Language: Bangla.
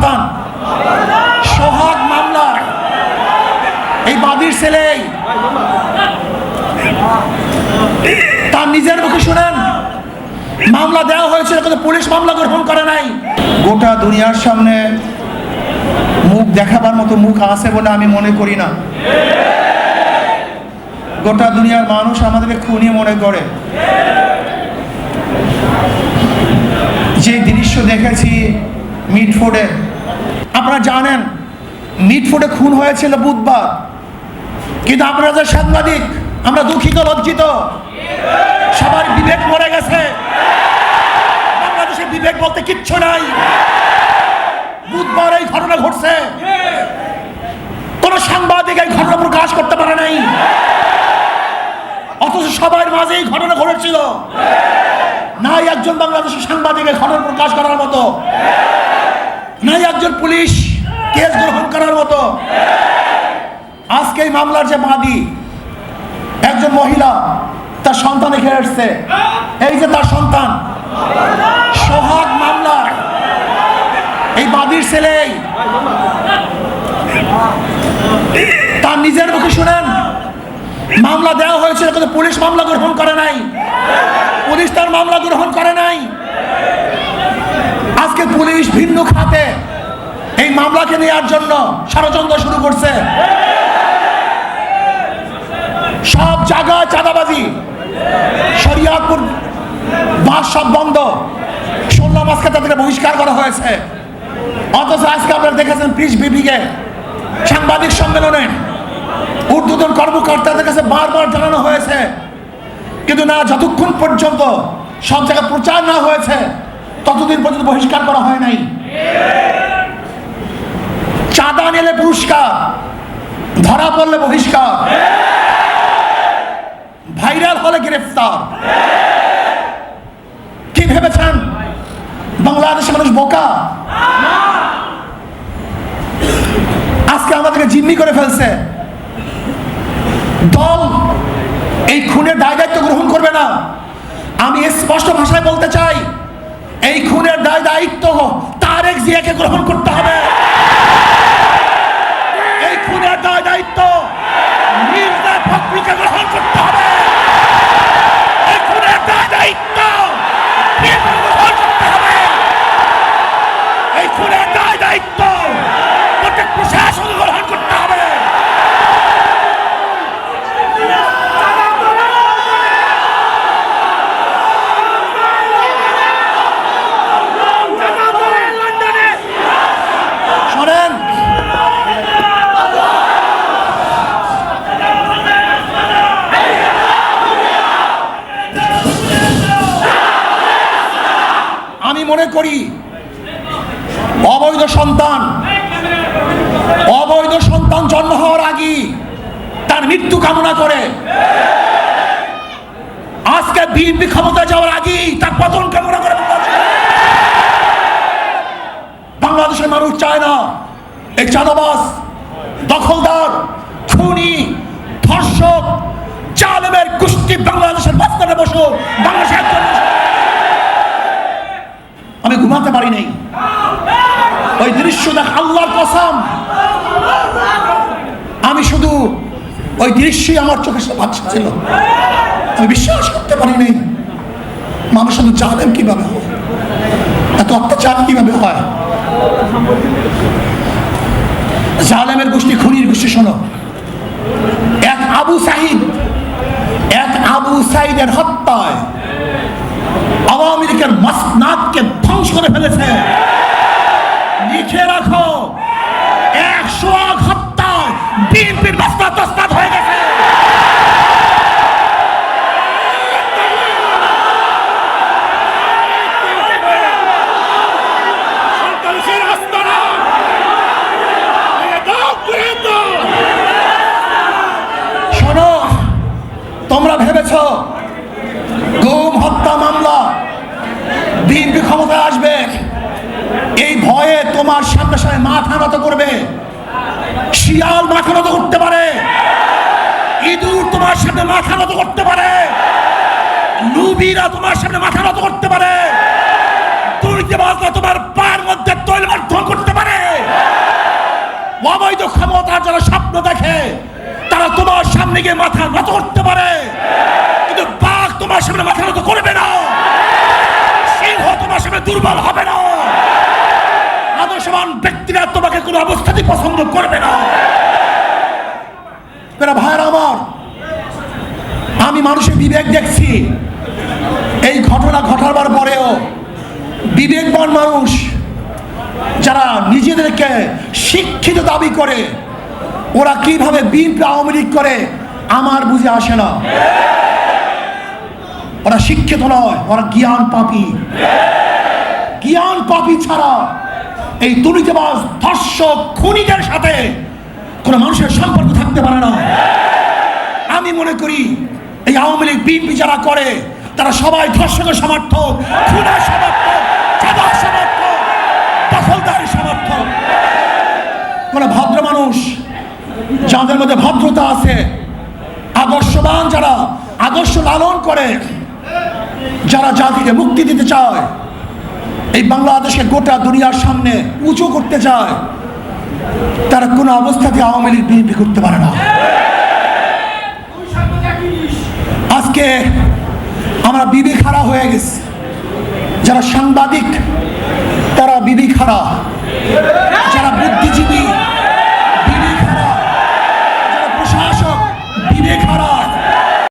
সন্তান সোহাগ মামলার এই বাদীর ছেলে তার নিজের মুখে শুনেন। মামলা দেওয়া হয়েছিল, কিন্তু পুলিশ মামলা গ্রহণ করে নাই। গোটা দুনিয়ার সামনে মুখ দেখাবার মতো মুখ আছে বলে আমি মনে করি না। গোটা দুনিয়ার মানুষ আমাদেরকে খুনি মনে করে। যে দৃশ্য দেখেছি মিটফোর্ডে আপনারা জানেন মিটফোর্ডে খুন হয়েছিল বুধবার। কিন্তু আপনারা যে সাংবাদিক, আমরা দুঃখিত, লজ্জিত। সবার বিবেক মরে গেছে। বাংলাদেশের বিবেক বলতে কিচ্ছু নাই। বুধবার এই ঘটনা ঘটছে। কোন সাংবাদিক এই ঘটনা প্রকাশ করতে পারে নাই। অথচ সবার মাঝে এই ঘটনা ঘটেছিল। নাই একজন বাংলাদেশের সাংবাদিকের ঘটনা প্রকাশ করার মতো। নাই একজন পুলিশ কেস গ্রহণ করার মতো। আজকে এই মামলার যে বাদী একজন মহিলা তার সন্তান এখানে এসছে এই যে তার সন্তান, সোহাগ মামলার এই বাদীর ছেলে তার নিজের মুখে শুনেন, মামলা দেওয়া হয়েছিল কিন্তু পুলিশ মামলা গ্রহণ করে নাই। পুলিশ তার মামলা গ্রহণ করে নাই আজকে পুলিশ ভিন্ন খাতে এই মামলাকে নেওয়ার জন্য ষড়যন্ত্র শুরু করছে। সব জায়গায় চাঁদাবাজি। শরিয়াতপুর বাস সব বন্ধ। শুনলাম আজকে তাদেরকে বহিষ্কার করা হয়েছে। অথচ আজকে আপনারা দেখেছেন পিস বিপিকে সাংবাদিক সম্মেলনে। ঊর্ধ্বতন কর্মকর্তাদের কাছে বারবার জানানো হয়েছে। কিন্তু না, যতক্ষণ পর্যন্ত সব জায়গায় প্রচার না হয়েছে, ততদিন পর্যন্ত বহিষ্কার করা হয় নাই। চাঁদা নিলে পুরস্কার, ধরা পড়লে বহিষ্কার, ভাইরাল হলে গ্রেফতার। কি ভেবেছেন? বাংলাদেশের মানুষ বোকা? আজকে আমাদেরকে জিম্মি করে ফেলছে। দল এই খুনের দায় দায়িত্ব গ্রহণ করবে না। আমি স্পষ্ট ভাষায় বলতে চাই, এই খুনের দায় দায়িত্ব তারেক জিয়াকে গ্রহণ করতে হবে এই খুনের দায় দায়িত্ব মির্জা ফখরুলকে গ্রহণ করতে হবে এই খুনের দায় দায়িত্ব বিএনপিকে গ্রহণ করতে হবে এই খুনের দায় দায়িত্ব প্রত্যেক প্রশাসন গ্রহণ করতে হবে শোনেন আমি মনে করি অবৈধ সন্তান অবৈধ সন্তান জন্ম হওয়ার আগেই তার মৃত্যু কামনা করে আজকে বিএনপি ক্ষমতা যাওয়ার আগেই তার পতন কামনা করে বাংলাদেশের মানুষ চায় না, এই চাঁদাবাস দখলদার, খুনি, ধর্ষক, জালেমের কুস্তি বাংলাদেশের মাঝখানে বসো বাংলাদেশের। আমি ঘুমাতে পারি নাই। ওই দৃশ্য দেখ, আল্লাহর কসম। আমি শুধু ওই দৃশ্যই আমার চোখের সামনে বাচ্চা ছিল আমি বিশ্বাস করতে পারি নাই। মানুষ শুধু জালেম কীভাবে এত অত্যাচার কীভাবে হয়। জালেমের গোষ্ঠী, খুনির গোষ্ঠী, শোনো। এক আবু সাহিদ এক আবু সাইদের হত্যায় আওয়ামী লীগের মাসনাদকে ধ্বংস করে ফেলেছে। লিখে রাখো। একশো এক হত্যায় বিএনপির তসনাদ হয়ে গেছে। তোমরা ভেবেছ তোমার সামনে সামনে মাথা নত করবে। শিয়াল মাথা নত করতে পারে। ইঁদুর তোমার সামনে মাথা নত করতে পারে। লুবিরা তোমার সামনে মাথা নত করতে পারে। দুর্নীতিবাজরা তোমার পায়ের মধ্যে তৈল মর্ধন করতে পারে। অবৈধ ক্ষমতার যারা স্বপ্ন দেখে, তারা তোমার সামনে গিয়ে মাথা নত করতে পারে। কিন্তু বাঘ তোমার সামনে মাথা নত করবে না। অবস্থাতেই পছন্দ করবে না। ভাইয়ের আমার, আমি মানুষের বিবেক দেখছি। এই ঘটনা ঘটাবার পরেও বিবেকবান মানুষ যারা নিজেদেরকে শিক্ষিত দাবি করে, ওরা কীভাবে বিএনপি আওয়ামী লীগ করে, আমার বুঝে আসে না। ওরা শিক্ষিত নয়, ওরা জ্ঞান পাপি। জ্ঞান পাপি ছাড়া এই দুর্নীতিবাজ, ধর্ষক, খুনিদের সাথে কোনো মানুষের সম্পর্ক থাকতে পারে না। আমি মনে করি এই আওয়ামী লীগ, বিএনপি যারা করে, তারা সবাই ধর্ষকের সমর্থক, খুনের সমর্থক, চাঁদার সমর্থক দখলদারের সমর্থক। কোন ভদ্র মানুষ যাদের মধ্যে ভদ্রতা আছে, আদর্শবান যারা, আদর্শ লালন করে, যারা জাতিকে মুক্তি দিতে চায় এই বাংলাদেশকে গোটা দুনিয়ার সামনে উঁচু করতে চায়, তারা কোনো অবস্থাতে আওয়ামী লীগ বিএনপি করতে পারে না। আজকে আমরা বিবি খাড়া হয়ে গেছি। যারা সাংবাদিক, তারা বিবি খাড়া।